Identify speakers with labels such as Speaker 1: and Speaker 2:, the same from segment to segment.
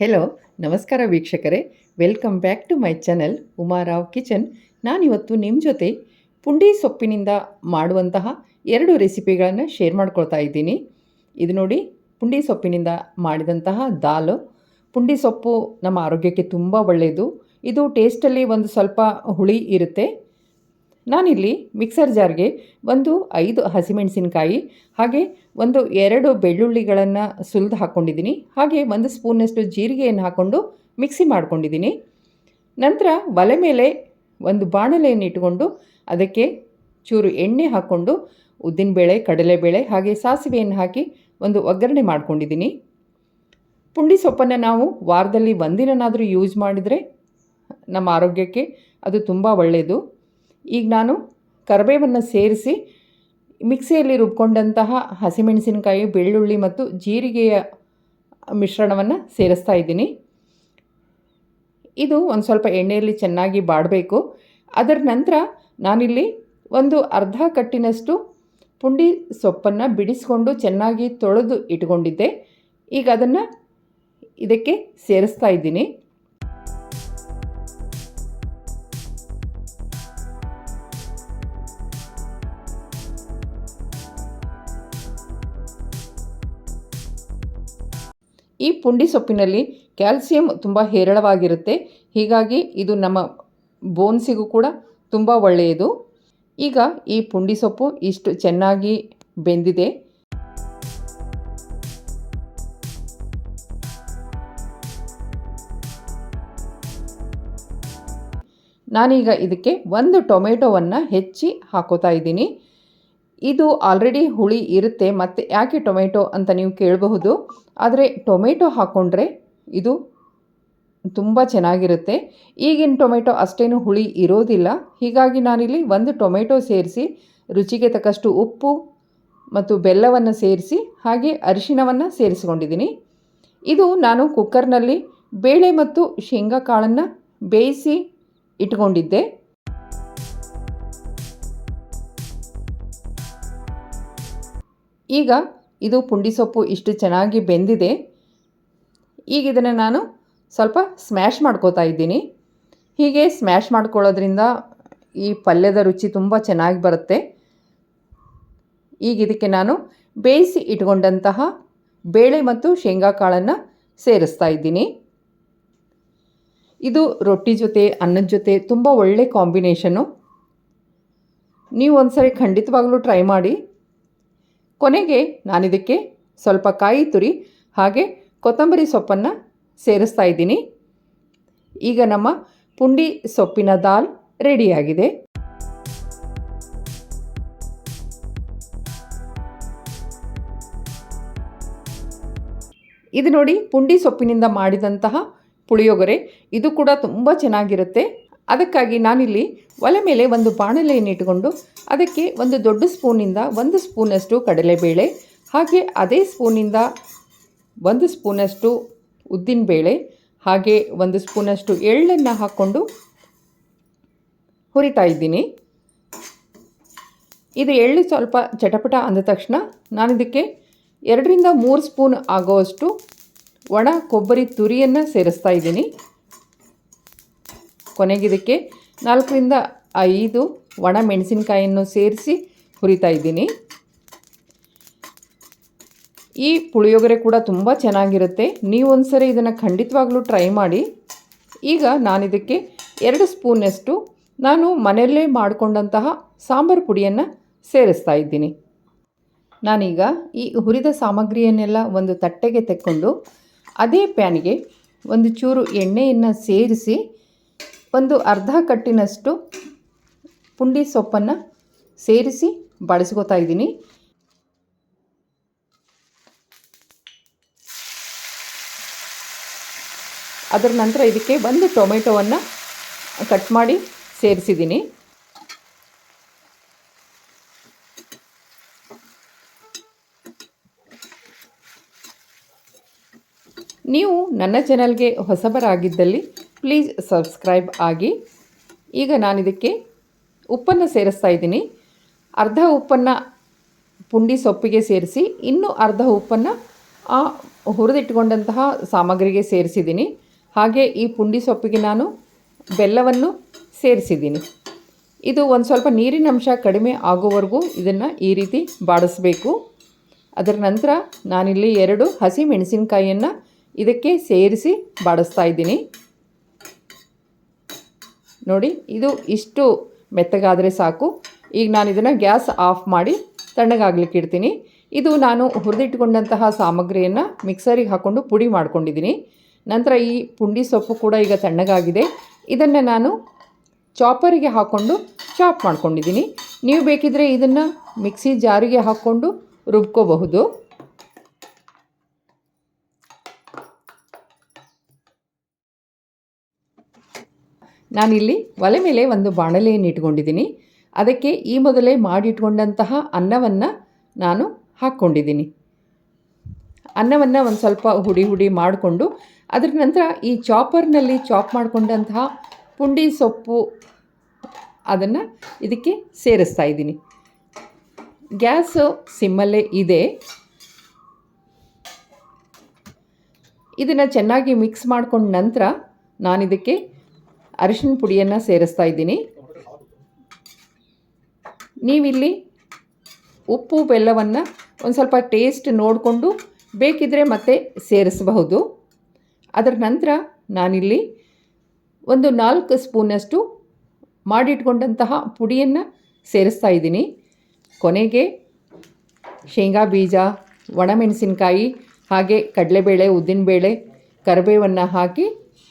Speaker 1: Hello ನಮಸ್ಕಾರ ವೀಕ್ಷಕರೇ. Welcome back to my channel Uma Rao kitchen ನಾನಿವತ್ತು ನಿಮ್ಮ ಜೊತೆ ಪುಂಡಿ ಸೊಪ್ಪಿನಿಂದ ಮಾಡುವಂತಹ ಎರಡು ರೆಸಿಪಿಗಳನ್ನು ಶೇರ್ ಮಾಡ್ಕೊಳ್ತಾ ಇದ್ದೀನಿ. ಇದು ನೋಡಿ, ಪುಂಡಿ ಸೊಪ್ಪಿನಿಂದ ಮಾಡಿದಂತಹ ದಾಲು. ಪುಂಡಿ ಸೊಪ್ಪು ನಮ್ಮ ಆರೋಗ್ಯಕ್ಕೆ ತುಂಬ ಒಳ್ಳೆಯದು ಇದು ಟೇಸ್ಟಲ್ಲಿ ಒಂದು ಸ್ವಲ್ಪ ಹುಳಿ ಇರುತ್ತೆ. ನಾನಿಲ್ಲಿ ಮಿಕ್ಸರ್ ಜಾರ್ಗೆ ಒಂದು ಐದು ಹಸಿಮೆಣಸಿನಕಾಯಿ, ಹಾಗೆ ಒಂದು ಎರಡು ಬೆಳ್ಳುಳ್ಳಿಗಳನ್ನು ಸುಲಿದು ಹಾಕ್ಕೊಂಡಿದ್ದೀನಿ ಹಾಗೆ ಒಂದು ಸ್ಪೂನಷ್ಟು ಜೀರಿಗೆಯನ್ನು ಹಾಕ್ಕೊಂಡು ಮಿಕ್ಸಿ ಮಾಡ್ಕೊಂಡಿದ್ದೀನಿ. ನಂತರ ಒಲೆ ಮೇಲೆ ಒಂದು ಬಾಣಲೆಯನ್ನು ಇಟ್ಕೊಂಡು ಅದಕ್ಕೆ ಚೂರು ಎಣ್ಣೆ ಹಾಕ್ಕೊಂಡು ಉದ್ದಿನಬೇಳೆ, ಕಡಲೆಬೇಳೆ, ಹಾಗೆ ಸಾಸಿವೆಯನ್ನು ಹಾಕಿ ಒಂದು ಒಗ್ಗರಣೆ ಮಾಡ್ಕೊಂಡಿದ್ದೀನಿ. ಪುಂಡಿ ಸೊಪ್ಪನ್ನು ನಾವು ವಾರದಲ್ಲಿ ಒಂದಿನನಾದರೂ ಯೂಸ್ ಮಾಡಿದರೆ ನಮ್ಮ ಆರೋಗ್ಯಕ್ಕೆ ಅದು ತುಂಬ ಒಳ್ಳೆಯದು ಈಗ ನಾನು ಕರಿಬೇವನ್ನು ಸೇರಿಸಿ ಮಿಕ್ಸಿಯಲ್ಲಿ ರುಬ್ಕೊಂಡಂತಹ ಹಸಿಮೆಣಸಿನಕಾಯಿ, ಬೆಳ್ಳುಳ್ಳಿ ಮತ್ತು ಜೀರಿಗೆಯ ಮಿಶ್ರಣವನ್ನು ಸೇರಿಸ್ತಾ ಇದ್ದೀನಿ. ಇದು ಒಂದು ಸ್ವಲ್ಪ ಎಣ್ಣೆಯಲ್ಲಿ ಚೆನ್ನಾಗಿ ಬಾಡಬೇಕು. ಅದರ ನಂತರ ನಾನಿಲ್ಲಿ ಒಂದು ಅರ್ಧ ಕಟ್ಟಿನಷ್ಟು ಪುಂಡಿ ಸೊಪ್ಪನ್ನು ಬಿಡಿಸ್ಕೊಂಡು ಚೆನ್ನಾಗಿ ತೊಳೆದು ಇಟ್ಕೊಂಡಿದ್ದೆ. ಈಗ ಅದನ್ನು ಇದಕ್ಕೆ ಸೇರಿಸ್ತಾ ಇದ್ದೀನಿ. ಈ ಪುಂಡಿ ಸೊಪ್ಪಿನಲ್ಲಿ ಕ್ಯಾಲ್ಸಿಯಂ ತುಂಬ ಹೇರಳವಾಗಿರುತ್ತೆ. ಹೀಗಾಗಿ ಇದು ನಮ್ಮ ಬೋನ್ಸಿಗೂ ಕೂಡ ತುಂಬ ಒಳ್ಳೆಯದು. ಈಗ ಈ ಪುಂಡಿ ಸೊಪ್ಪು ಇಷ್ಟು ಚೆನ್ನಾಗಿ ಬೆಂದಿದೆ. ನಾನೀಗ ಇದಕ್ಕೆ ಒಂದು ಟೊಮೆಟೊವನ್ನು ಹೆಚ್ಚಿ ಹಾಕೋತಾ ಇದ್ದೀನಿ. ಇದು ಆಲ್ರೆಡಿ ಹುಳಿ ಇರುತ್ತೆ ಮತ್ತು ಯಾಕೆ ಟೊಮೆಟೊ ಅಂತ ನೀವು ಕೇಳಬಹುದು. ಆದರೆ ಟೊಮೆಟೊ ಹಾಕ್ಕೊಂಡ್ರೆ ಇದು ತುಂಬ ಚೆನ್ನಾಗಿರುತ್ತೆ. ಈಗಿನ ಟೊಮೆಟೊ ಅಷ್ಟೇನು ಹುಳಿ ಇರೋದಿಲ್ಲ. ಹೀಗಾಗಿ ನಾನಿಲ್ಲಿ ಒಂದು ಟೊಮೆಟೊ ಸೇರಿಸಿ, ರುಚಿಗೆ ತಕ್ಕಷ್ಟು ಉಪ್ಪು ಮತ್ತು ಬೆಲ್ಲವನ್ನು ಸೇರಿಸಿ, ಹಾಗೆ ಅರಿಶಿಣವನ್ನು ಸೇರಿಸಿಕೊಂಡಿದ್ದೀನಿ. ಇದು ನಾನು ಕುಕ್ಕರ್ನಲ್ಲಿ ಬೇಳೆ ಮತ್ತು ಶೇಂಗಾ ಕಾಳನ್ನು ಬೇಯಿಸಿ ಇಟ್ಕೊಂಡಿದ್ದೆ. ಈಗ ಇದು ಪುಂಡಿ ಸೊಪ್ಪು ಇಷ್ಟು ಚೆನ್ನಾಗಿ ಬೆಂದಿದೆ. ಈಗ ಇದನ್ನು ನಾನು ಸ್ವಲ್ಪ ಸ್ಮ್ಯಾಶ್ ಮಾಡ್ಕೋತಾ ಇದ್ದೀನಿ. ಹೀಗೆ ಸ್ಮ್ಯಾಶ್ ಮಾಡ್ಕೊಳ್ಳೋದ್ರಿಂದ ಈ ಪಲ್ಯದ ರುಚಿ ತುಂಬ ಚೆನ್ನಾಗಿ ಬರುತ್ತೆ. ಈಗ ಇದಕ್ಕೆ ನಾನು ಬೇಯಿಸಿ ಇಟ್ಕೊಂಡಂತಹ ಬೇಳೆ ಮತ್ತು ಶೇಂಗಾ ಕಾಳನ್ನು ಸೇರಿಸ್ತಾ ಇದ್ದೀನಿ. ಇದು ರೊಟ್ಟಿ ಜೊತೆ, ಅನ್ನದ ಜೊತೆ ತುಂಬ ಒಳ್ಳೆ ಕಾಂಬಿನೇಷನು. ನೀವು ಒಂದ್ಸರಿ ಖಂಡಿತವಾಗ್ಲೂ ಟ್ರೈ ಮಾಡಿ. ಕೊನೆಗೆ ನಾನಿದಕ್ಕೆ ಸ್ವಲ್ಪ ಕಾಯಿ ತುರಿ, ಹಾಗೆ ಕೊತ್ತಂಬರಿ ಸೊಪ್ಪನ್ನು ಸೇರಿಸ್ತಾ ಇದ್ದೀನಿ. ಈಗ ನಮ್ಮ ಪುಂಡಿ ಸೊಪ್ಪಿನ ದಾಲ್ ರೆಡಿಯಾಗಿದೆ. ಇದು ನೋಡಿ ಪುಂಡಿ ಸೊಪ್ಪಿನಿಂದ ಮಾಡಿದಂತಹ ಪುಳಿಯೋಗರೆ, ಇದು ಕೂಡ ತುಂಬ ಚೆನ್ನಾಗಿರುತ್ತೆ. ಅದಕ್ಕಾಗಿ ನಾನಿಲ್ಲಿ ಒಲೆ ಮೇಲೆ ಒಂದು ಬಾಣಲೆಯನ್ನು ಇಟ್ಟುಕೊಂಡು ಅದಕ್ಕೆ ಒಂದು ದೊಡ್ಡ ಸ್ಪೂನಿಂದ ಒಂದು ಸ್ಪೂನಷ್ಟು ಕಡಲೆಬೇಳೆ, ಹಾಗೆ ಅದೇ ಸ್ಪೂನಿಂದ ಒಂದು ಸ್ಪೂನಷ್ಟು ಉದ್ದಿನಬೇಳೆ, ಹಾಗೆ ಒಂದು ಸ್ಪೂನಷ್ಟು ಎಳ್ಳನ್ನು ಹಾಕ್ಕೊಂಡು ಹುರಿತಾ ಇದ್ದೀನಿ. ಇದು ಎಳ್ಳು ಸ್ವಲ್ಪ ಚಟಪಟ ಅಂದ ತಕ್ಷಣ ನಾನಿದಕ್ಕೆ ಎರಡರಿಂದ ಮೂರು ಸ್ಪೂನ್ ಆಗೋವಷ್ಟು ಒಣ ಕೊಬ್ಬರಿ ತುರಿಯನ್ನು ಸೇರಿಸ್ತಾ ಇದ್ದೀನಿ. ಕೊನೆಗಿದಕ್ಕೆ ನಾಲ್ಕರಿಂದ ಐದು ಒಣ ಮೆಣಸಿನಕಾಯಿಯನ್ನು ಸೇರಿಸಿ ಹುರಿತಾ ಇದ್ದೀನಿ. ಈ ಪುಳಿಯೋಗರೆ ಕೂಡ ತುಂಬ ಚೆನ್ನಾಗಿರುತ್ತೆ. ನೀವೊಂದು ಸರಿ ಇದನ್ನು ಖಂಡಿತವಾಗ್ಲೂ ಟ್ರೈ ಮಾಡಿ. ಈಗ ನಾನಿದಕ್ಕೆ ಎರಡು ಸ್ಪೂನಷ್ಟು ನಾನು ಮನೆಯಲ್ಲೇ ಮಾಡಿಕೊಂಡಂತಹ ಸಾಂಬಾರು ಪುಡಿಯನ್ನು ಸೇರಿಸ್ತಾ ಇದ್ದೀನಿ. ನಾನೀಗ ಈ ಹುರಿದ ಸಾಮಗ್ರಿಯನ್ನೆಲ್ಲ ಒಂದು ತಟ್ಟೆಗೆ ತೆಕ್ಕೊಂಡು ಅದೇ ಪ್ಯಾನಿಗೆ ಒಂದು ಚೂರು ಎಣ್ಣೆಯನ್ನು ಸೇರಿಸಿ ಒಂದು ಅರ್ಧ ಕಟ್ಟಿನಷ್ಟು ಪುಂಡಿ ಸೊಪ್ಪನ್ನು ಸೇರಿಸಿ ಬಳಸ್ಕೋತಾ ಇದ್ದೀನಿ. ಅದರ ನಂತರ ಇದಕ್ಕೆ ಒಂದು ಟೊಮೆಟೊವನ್ನು ಕಟ್ ಮಾಡಿ ಸೇರಿಸಿದ್ದೀನಿ. ನೀವು ನನ್ನ ಚಾನಲ್ಗೆ ಹೊಸಬರಾಗಿದ್ದಲ್ಲಿ ಪ್ಲೀಸ್ ಸಬ್ಸ್ಕ್ರೈಬ್ ಆಗಿ. ಈಗ ನಾನಿದಕ್ಕೆ ಉಪ್ಪನ್ನು ಸೇರಿಸ್ತಾ ಇದ್ದೀನಿ. ಅರ್ಧ ಉಪ್ಪನ್ನು ಪುಂಡಿ ಸೊಪ್ಪಿಗೆ ಸೇರಿಸಿ, ಇನ್ನೂ ಅರ್ಧ ಉಪ್ಪನ್ನು ಆ ಹುರಿದಿಟ್ಕೊಂಡಂತಹ ಸಾಮಗ್ರಿಗೆ ಸೇರಿಸಿದ್ದೀನಿ. ಹಾಗೆ ಈ ಪುಂಡಿ ಸೊಪ್ಪಿಗೆ ನಾನು ಬೆಲ್ಲವನ್ನು ಸೇರಿಸಿದ್ದೀನಿ. ಇದು ಒಂದು ಸ್ವಲ್ಪ ನೀರಿನ ಅಂಶ ಕಡಿಮೆ ಆಗೋವರೆಗೂ ಇದನ್ನು ಈ ರೀತಿ ಬಾಡಿಸ್ಬೇಕು. ಅದರ ನಂತರ ನಾನಿಲ್ಲಿ ಎರಡು ಹಸಿ ಮೆಣಸಿನಕಾಯಿಯನ್ನು ಇದಕ್ಕೆ ಸೇರಿಸಿ ಬಾಡಿಸ್ತಾ ಇದ್ದೀನಿ. ನೋಡಿ, ಇದು ಇಷ್ಟು ಮೆತ್ತಗಾದರೆ ಸಾಕು. ಈಗ ನಾನು ಇದನ್ನು ಗ್ಯಾಸ್ ಆಫ್ ಮಾಡಿ ತಣ್ಣಗಾಗ್ಲಿಕ್ಕೆ ಇಡ್ತೀನಿ. ಇದು ನಾನು ಹುರಿದಿಟ್ಕೊಂಡಂತಹ ಸಾಮಗ್ರಿಯನ್ನು ಮಿಕ್ಸರಿಗೆ ಹಾಕ್ಕೊಂಡು ಪುಡಿ ಮಾಡ್ಕೊಂಡಿದ್ದೀನಿ. ನಂತರ ಈ ಪುಂಡಿ ಸೊಪ್ಪು ಕೂಡ ಈಗ ತಣ್ಣಗಾಗಿದೆ. ಇದನ್ನು ನಾನು ಚಾಪರಿಗೆ ಹಾಕ್ಕೊಂಡು ಚಾಪ್ ಮಾಡ್ಕೊಂಡಿದ್ದೀನಿ. ನೀವು ಬೇಕಿದ್ದರೆ ಇದನ್ನು ಮಿಕ್ಸಿ ಜಾರಿಗೆ ಹಾಕ್ಕೊಂಡು ರುಬ್ಕೋಬಹುದು. ನಾನಿಲ್ಲಿ ಒಲೆ ಮೇಲೆ ಒಂದು ಬಾಣಲೆಯನ್ನು ಇಟ್ಕೊಂಡಿದ್ದೀನಿ. ಅದಕ್ಕೆ ಈ ಮೊದಲೇ ಮಾಡಿಟ್ಕೊಂಡಂತಹ ಅನ್ನವನ್ನು ನಾನು ಹಾಕ್ಕೊಂಡಿದ್ದೀನಿ. ಅನ್ನವನ್ನು ಒಂದು ಸ್ವಲ್ಪ ಹುಡಿ ಹುಡಿ ಮಾಡಿಕೊಂಡು, ಅದರ ನಂತರ ಈ ಚಾಪರ್ನಲ್ಲಿ ಚಾಪ್ ಮಾಡಿಕೊಂಡಂತಹ ಪುಂಡಿ ಸೊಪ್ಪು ಅದನ್ನು ಇದಕ್ಕೆ ಸೇರಿಸ್ತಾ ಇದ್ದೀನಿ. ಗ್ಯಾಸ್ ಸಿಮ್ಮಲ್ಲೇ ಇದೆ. ಇದನ್ನು ಚೆನ್ನಾಗಿ ಮಿಕ್ಸ್ ಮಾಡ್ಕೊಂಡ ನಂತರ ನಾನಿದಕ್ಕೆ ಅರಿಶಿನ ಪುಡಿಯನ್ನು ಸೇರಿಸ್ತಾ ಇದ್ದೀನಿ. ನೀವಿಲ್ಲಿ ಉಪ್ಪು, ಬೆಲ್ಲವನ್ನು ಒಂದು ಸ್ವಲ್ಪ ಟೇಸ್ಟ್ ನೋಡಿಕೊಂಡು ಬೇಕಿದ್ದರೆ ಮತ್ತೆ ಸೇರಿಸಬಹುದು. ಅದರ ನಂತರ ನಾನಿಲ್ಲಿ ಒಂದು ನಾಲ್ಕು ಸ್ಪೂನಷ್ಟು ಮಾಡಿಟ್ಕೊಂಡಂತಹ ಪುಡಿಯನ್ನು ಸೇರಿಸ್ತಾ ಇದ್ದೀನಿ. ಕೊನೆಗೆ ಶೇಂಗಾ ಬೀಜ, ಒಣಮೆಣಸಿನಕಾಯಿ, ಹಾಗೆ ಕಡಲೆಬೇಳೆ, ಉದ್ದಿನಬೇಳೆ, ಕರಿಬೇವನ್ನು ಹಾಕಿ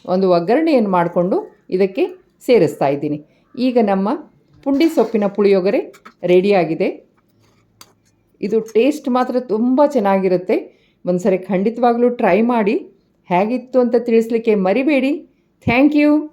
Speaker 1: ಒಂದು ಒಗ್ಗರಣೆಯನ್ನು ಮಾಡಿಕೊಂಡು ಇದಕ್ಕೆ ಸೇರಿಸ್ತಾ ಇದ್ದೀನಿ. ಈಗ ನಮ್ಮ ಪುಂಡಿ ಸೊಪ್ಪಿನ ಪುಳಿಯೋಗರೆ ರೆಡಿಯಾಗಿದೆ. ಇದು ಟೇಸ್ಟ್ ಮಾತ್ರ ತುಂಬ ಚೆನ್ನಾಗಿರುತ್ತೆ. ಒಂದು ಸರಿ ಖಂಡಿತವಾಗ್ಲೂ ಟ್ರೈ ಮಾಡಿ. ಹೇಗಿತ್ತು ಅಂತ ತಿಳಿಸ್ಲಿಕ್ಕೆ ಮರಿಬೇಡಿ. Thank you.